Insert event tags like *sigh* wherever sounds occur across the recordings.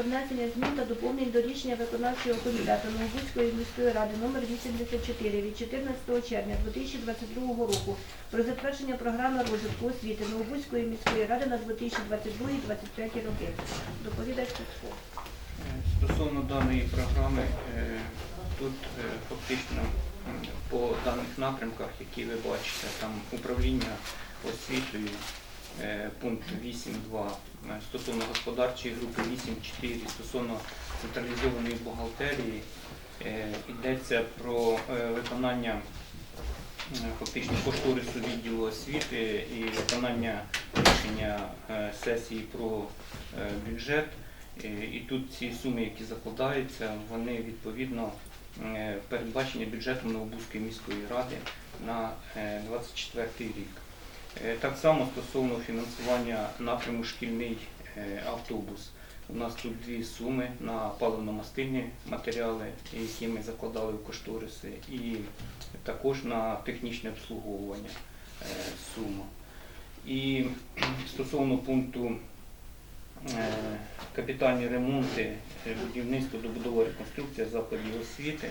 про внесення змін та доповнень до рішення виконавчого комітету Новобузької міської ради номер 84 від 14 червня 2022 року про затвердження програми розвитку освіти Новобузької міської ради на 2022-2023 роки. Доповідач Сушко. Е, Стосовно даної програми, е, тут е, фактично по даних напрямках, які ви бачите, там управління освітою, пункт 8.2, е, стосовно господарчої групи 8.4, стосовно централізованої бухгалтерії, е, йдеться про е, виконання е, фактично кошторису відділу освіти і виконання рішення е, сесії про е, бюджет. Е, І тут ці суми, які закладаються, вони відповідно е, передбачені бюджетом Новобузької міської ради на 24 рік. Е, Так само стосовно фінансування напряму шкільний е, автобус. У нас тут дві суми на паливно-мастильні матеріали, які ми закладали в кошториси, і також на технічне обслуговування е, сума. І стосовно пункту капітальні ремонти, будівництво, добудова, реконструкція закладів освіти.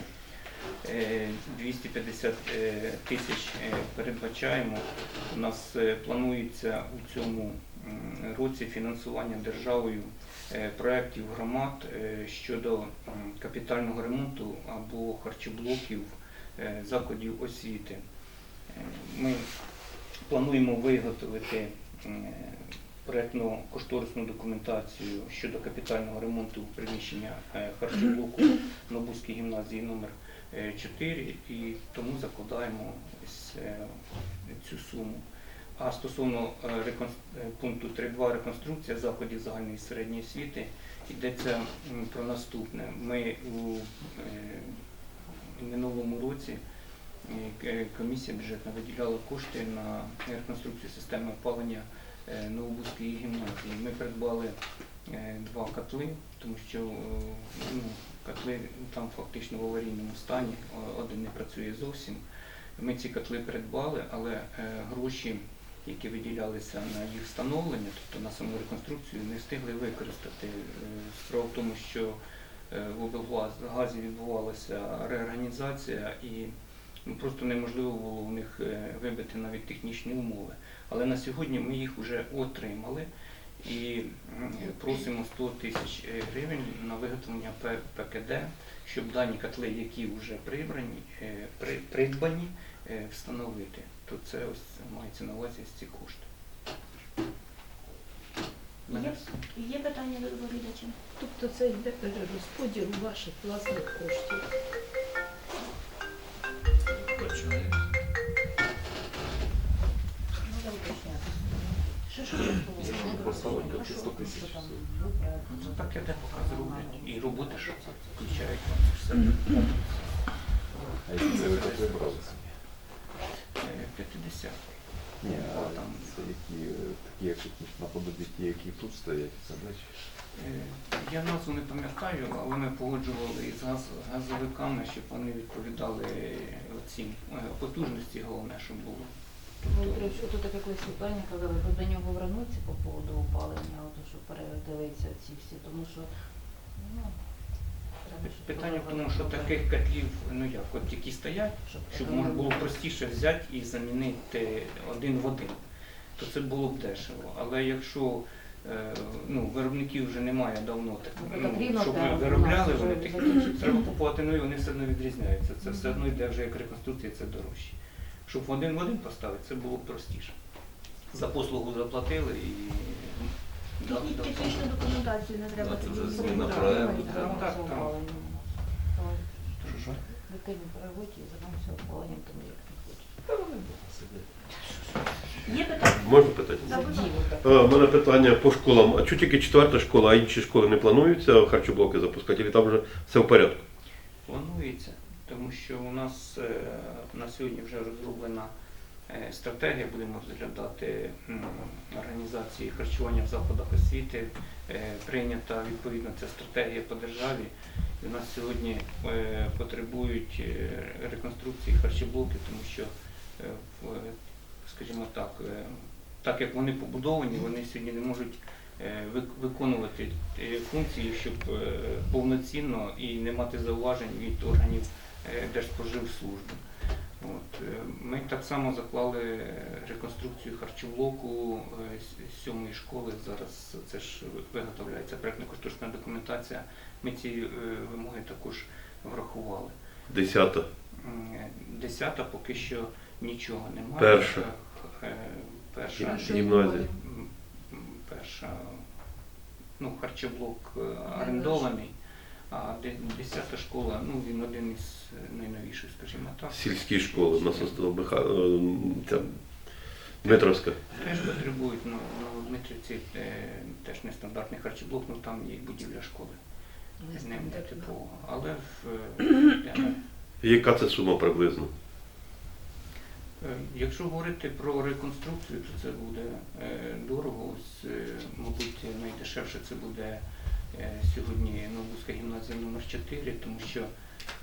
Е, 250 е, тисяч е, передбачаємо. У нас е, планується у цьому році фінансування державою е, проєктів громад е, щодо капітального ремонту або харчоблоків е, закладів освіти. Е, Ми плануємо виготовити м, проєктну кошторисну документацію щодо капітального ремонту приміщення е, харчоблоку Нобузькій гімназії номер 4 і тому закладаємо е, цю суму. А стосовно е, е, пункту 3.2 реконструкція закладів загальної середньої освіти йдеться про наступне. Ми у минулому році комісія бюджетна виділяла кошти на реконструкцію системи опалення Новобузької гімназії. Ми придбали два котли, тому що е, ну, котли там фактично в аварійному стані, один не працює зовсім. Ми ці котли придбали, але е, гроші, які виділялися на їх встановлення, тобто на саму реконструкцію, не встигли використати. Е, Справа в тому, що е, в облгазі відбувалася реорганізація і ну, просто неможливо було в них е, вибити навіть технічні умови. Але на сьогодні ми їх вже отримали і просимо 100 тисяч е, гривень на виготовлення ПКД, щоб дані котли, які вже прибрані, е, придбані, е, встановити. То це ось мається на увазі ці кошти. Є, є питання до доповідача? Тобто це йде перерозподіл ваших власних коштів. Поставити як 100 тисяч. Ну, так я показ роблять. І роботи, що це включають все. А якщо це ви так вибралися? Е, 50. Ні, а Там. це які, е, такі, як наподобі ті, які тут стоять, це значить. Е, Я назву не пам'ятаю, але ми погоджували із газ, газовиками, щоб вони відповідали цим потужності, головне, щоб було. Володимирович, ото таке колись питання казали, ви до нього вернуться по поводу опалення, ото що передивиться ці всі, тому що ну, треба, щоб Питання в тому, що таких котлів, ну як, от які стоять, щоб щоб можна було простіше взяти і замінити один в один, то це було б дешево. Але якщо е, ну, виробників вже немає давно, так, Ну, ну, рівно щоб треба, виробляли вони такі, треба купувати нові, вони все одно відрізняються. Це все одно йде вже як реконструкція, це дорожче. Щоб в один в один поставити, це було б простіше. За послугу заплатили і дали технічну документацію не треба це тоді. вже зробити. зміна Так, проекту, так, так. опалення. Що, що? Дитині опаленням, тому як не хочуть. Є питання? Можна питання? Так, будь ласка. Е, У мене питання по школам. А чому тільки четверта школа, а інші школи не плануються харчоблоки запускати, чи там вже все в порядку? Планується, тому що у нас е, на сьогодні вже розроблена е, стратегія, будемо розглядати організації харчування в закладах освіти. Е, Прийнята відповідно ця стратегія по державі. У нас сьогодні потребують реконструкції харчоблоків, тому що, скажімо так, так як вони побудовані, вони сьогодні не можуть виконувати функції, щоб повноцінно і не мати зауважень від органів Держспоживслужби. От, е, Ми так само заклали е, реконструкцію харчоблоку е, сьомої школи. Зараз це ж виготовляється проєктно-кошторисна документація. Ми ці е, вимоги також врахували. Десята. Е, Десята поки що нічого немає. Перша. Е, Перша. Гімназія. перша ну, харчоблок е, орендований, а де- десята школа, ну він один із найновіших, скажімо так. Сільські школи. У нас осталось Миха... е, ця Дмитровська. Теж потребують ну, ну, Дмитрівці е, теж нестандартний харчоблок, ну там є будівля школи. Не не типова. Але в, е, Яка це сума приблизно? Е, Якщо говорити про реконструкцію, то це буде е, дорого. Ось, е, мабуть, найдешевше це буде е, сьогодні Новбузька гімназія номер 4 тому що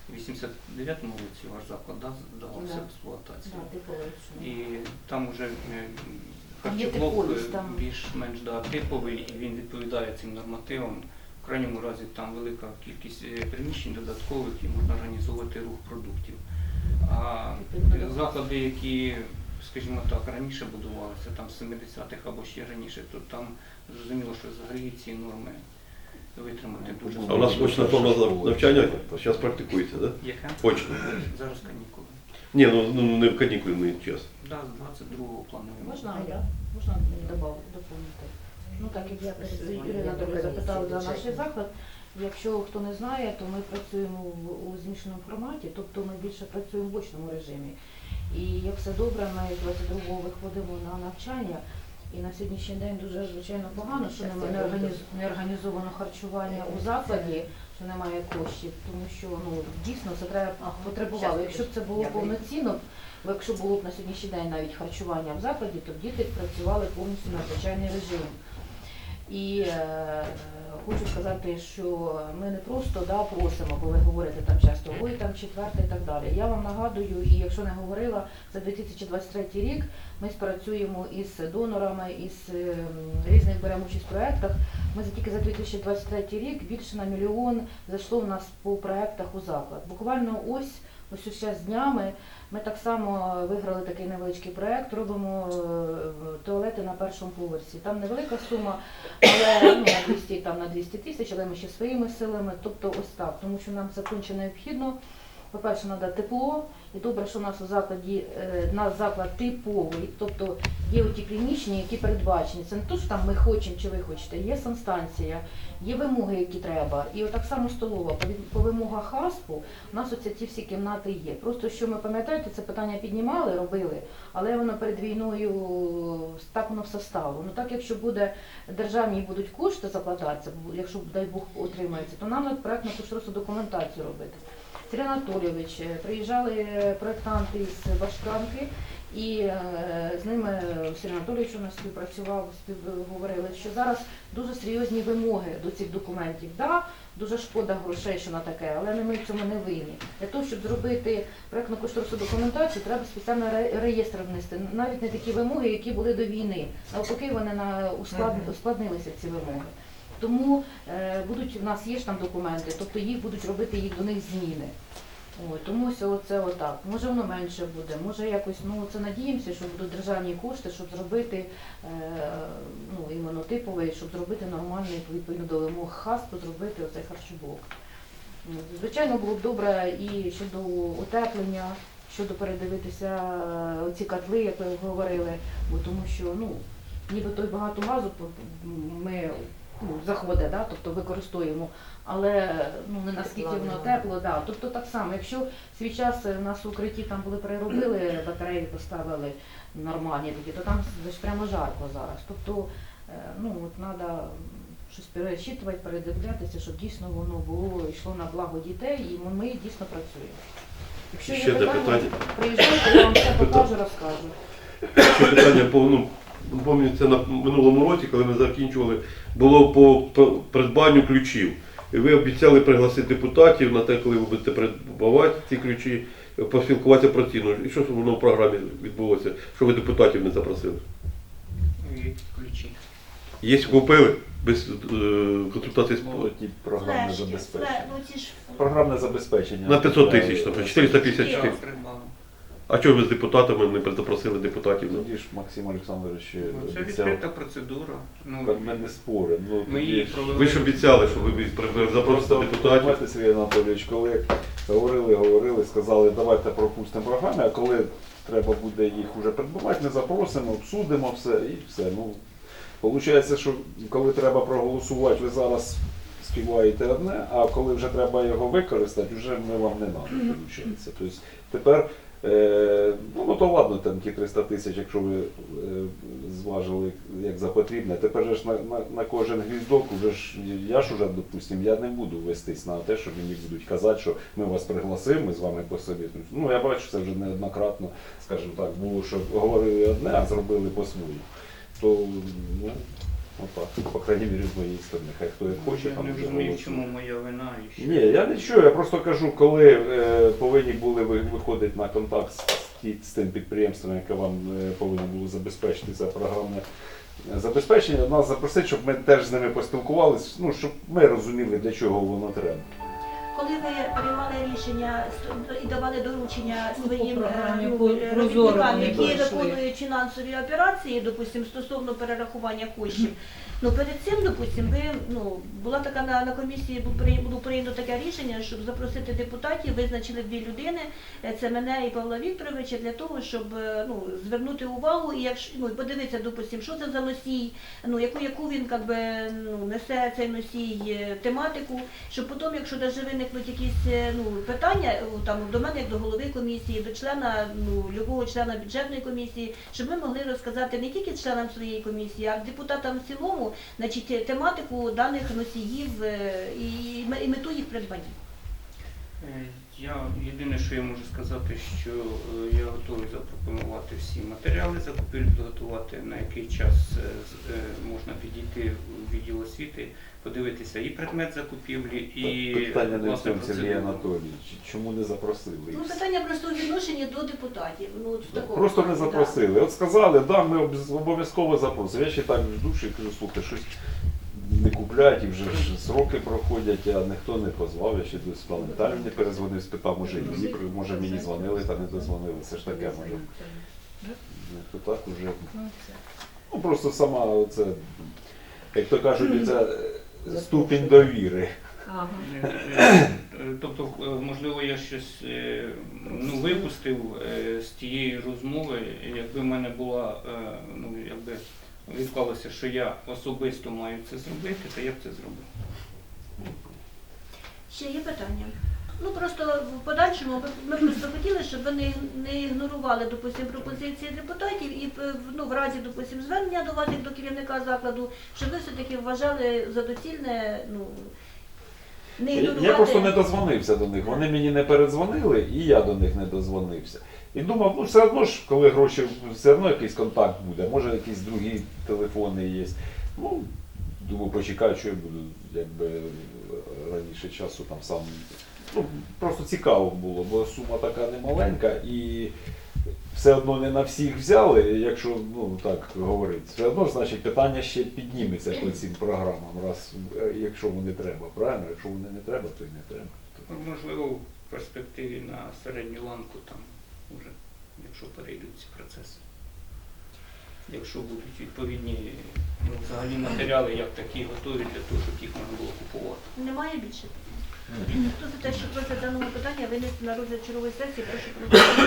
в 89-му році ваш заклад да, здавався в експлуатацію. І там вже е, харчоблок е, більш-менш да, типовий, і він відповідає цим нормативам. В крайньому разі там велика кількість е, приміщень додаткових і можна організовувати рух продуктів. А заклади, які, скажімо так, раніше будувалися, там з 70-х або ще раніше, то там зрозуміло, що взагалі ці норми витримати дуже А у нас очна форма навчання зараз практикується, так? Да? Яка? Очно. Зараз канікули. Ні, ну, ну не в канікульний час. Да, з 22-го плануємо. Можна я? Можна доповнити? Ну так як я перед Юрій Анатолійович запитав за наш заклад. Якщо хто не знає, то ми працюємо в- у змішаному форматі, тобто ми більше працюємо в очному режимі. І як все добре, ми з 22-го виходимо на навчання. І на сьогоднішній день дуже звичайно погано, що немає не, організ... організовано харчування у закладі, що немає коштів, тому що ну дійсно це треба потребувало. Якщо б це було повноцінно, бо якщо було б на сьогоднішній день навіть харчування в закладі, то б діти працювали повністю на звичайний режим. І е, хочу сказати, що ми не просто да, просимо, бо ви говорите там часто, ой, там четверте і так далі. Я вам нагадую, і якщо не говорила, за 2023 рік ми спрацюємо із донорами, із е, різних беремо участь в проєктах. Ми за тільки за 2023 рік більше на мільйон зайшло в нас по проєктах у заклад. Буквально ось ось ще з днями ми так само виграли такий невеличкий проєкт, робимо е, туалети на першому поверсі. Там невелика сума, але ну, на 200, там, на 200 тисяч, але ми ще своїми силами. Тобто ось так, тому що нам це конче необхідно. По-перше, треба тепло, і добре, що у нас у закладі е, у заклад типовий, тобто є оті клінічні, які передбачені. Це не то, що там ми хочемо чи ви хочете, є санстанція, є вимоги, які треба. І отак само столова. По, вимогах ХАСПу у нас оці ті всі кімнати є. Просто що ми пам'ятаєте, це питання піднімали, робили, але воно перед війною так воно все стало. Ну так якщо буде державні будуть кошти закладатися, якщо дай Бог отримається, то нам проектну кошторисну документацію робити. Сергій Анатолійович, е, приїжджали проєктанти з Башканки, і е, з ними Сергій Анатолійович у нас співпрацював, співговорили, що зараз дуже серйозні вимоги до цих документів. Да, дуже шкода грошей, що на таке, але ми в цьому не винні. Для того, щоб зробити проєктну кошторисну документацію, треба спеціально реєстр внести. Навіть не такі вимоги, які були до війни. Навпаки, вони на ускладнилися ці вимоги. Тому е, будуть в нас є ж там документи, тобто їх будуть робити їх до них зміни. Ой, тому ось оце отак. Може воно менше буде, може якось, ну це надіємося, що будуть державні кошти, щоб зробити е, ну, іменно типовий, щоб зробити нормальний відповідно до вимог ХАСПу, зробити оцей харчоблок. Звичайно, було б добре і щодо утеплення, щодо передивитися е, оці котли, як ви говорили, бо тому що ну, ніби той багато газу ми ну, заходить, да, тобто використовуємо, але ну, не наскільки воно тепло. Да. Тобто так само, якщо свій час нас в укритті там були переробили, *clears throat* батареї поставили нормальні такі, то там прямо жарко зараз. Тобто е, ну, от треба щось пересчитувати, передивлятися, щоб дійсно воно було йшло на благо дітей, і ми, ми дійсно працюємо. Якщо Ще є питання, питання? приїжджайте, я вам все покажу, розкажу. Ще питання по ну, пам'ятаю, це на минулому році, коли ми закінчували, було по придбанню ключів. І ви обіцяли пригласити депутатів на те, коли ви будете придбавати ці ключі, поспілкуватися про ціну. І що ж воно в програмі відбулося, що ви депутатів не запросили? Ключі. Є купили без е, консультації з Ну, ті програмне Флешки, забезпечення. ну ж Програмне забезпечення. на 500 тисяч, наприклад, 454. Так, придбали. А чого ви з депутатами не запросили депутатів? Тоді ж Максим Олександрович Ну, Це обіцяв. відкрита процедура. Ну, Ми не споримо. Ну, Ми тоді її ж- провели. Ви ж обіцяли, що ви запросите Просто депутатів. знаєте, Сергій Анатолійович, коли говорили, говорили, сказали, давайте пропустимо програми, а коли треба буде їх вже придбавати, ми запросимо, обсудимо все і все. Ну, Получається, що коли треба проголосувати, ви зараз співаєте одне, а коли вже треба його використати, вже ми вам не надо, виходить. Тобто тепер, е, ну, ну то ладно, там ті 300 тисяч, якщо ви е, зважили як за потрібне, тепер же ж на, на, на кожен гвіздок, уже ж я ж уже, допустим, я не буду вестись на те, що мені будуть казати, що ми вас пригласимо, ми з вами посовітуємо. Ну я бачу, це вже неоднократно, скажімо так, було, що говорили одне, а зробили по-своєму. То, ну, отак, по крайній мірі з моєї сторони. Хай хто як хоче, Я там не вже розумію, чому моя вина і що. Ні, я нічого, я просто кажу, коли е, повинні були ви виходити на контакт з, ті- з тим підприємством, яке вам е, повинно було забезпечити за програмне е, забезпечення, нас запросити, щоб ми теж з ними поспілкувалися, ну, щоб ми розуміли, для чого воно треба. Коли ви приймали рішення і давали доручення Ну, своїм е, по- е, робітникам, які виконують фінансові операції, допустим, стосовно перерахування коштів, ну перед цим, допустим, ви ну була така на, на комісії було прийнято таке рішення, щоб запросити депутатів, визначили дві людини, е, це мене і Павла Вікторовича, для того, щоб ну звернути увагу і якщо ну подивитися, допустим, що це за носій, ну яку яку він как би ну несе цей носій тематику, щоб потім, якщо навіть виникнуть якісь е, ну питання е, там до мене, як до голови комісії, до члена ну любого члена бюджетної комісії, щоб ми могли розказати не тільки членам своєї комісії, а депутатам в цілому, значить е, тематику даних носіїв і мету їх придбання. Я єдине, що я можу сказати, що е, я готовий запропонувати всі матеріали закупівлі, підготувати, на який час е, е, можна підійти в відділ освіти, подивитися і предмет закупівлі, і Питання не в цьому, Сергій. Анатолійович, чому не запросили? Ну питання просто у відношенні до депутатів. Ну от в такому Просто не запросили. От сказали, да, ми обов'язково запросимо. Я ще так жду, що кажу, слухай, щось не купляють і вже ж сроки проходять, а ніхто не позвав. Я ще до Світлани Віталіївни перезвонив, спитав, може і їй, може мені дзвонили та не дозвонили. Це ж таке може. Ну, То так уже. Ну просто сама оце, як то кажуть, це е, ступінь довіри. Ага. Е, е, Тобто, можливо, я щось ну, випустив з тієї розмови, якби в мене була, ну, якби відклалося, що я особисто маю це зробити, то я б це зробив. Ще є питання. Ну просто в подальшому ми, просто хотіли, щоб ви не, не ігнорували допустим, пропозиції депутатів і е, ну, в разі допустим, звернення до вас як до керівника закладу, щоб ви все-таки вважали за доцільне ну, не Я, ігнорувати. я просто не дозвонився до них. Вони мені не передзвонили, і я до них не дозвонився. І думав, ну все одно ж, коли гроші, все одно якийсь контакт буде, може якісь другі телефони є. Ну, думаю, почекаю, що я буду якби раніше часу там сам. Ну, просто цікаво було, бо сума така немаленька і все одно не на всіх взяли, якщо ну так говорити. Все одно, значить, питання ще підніметься по цим програмам, раз е, якщо вони треба, правильно? Якщо вони не треба, то й не треба. Ну, Можливо, в перспективі на середню ланку там уже, якщо перейдуть ці процеси. Якщо будуть відповідні ну, взагалі матеріали, як такі готові для того, щоб їх можна було купувати. Немає більше питань. Хто за те, щоб розгляд даного питання винести на розгляд чергової сесії, прошу проголосувати.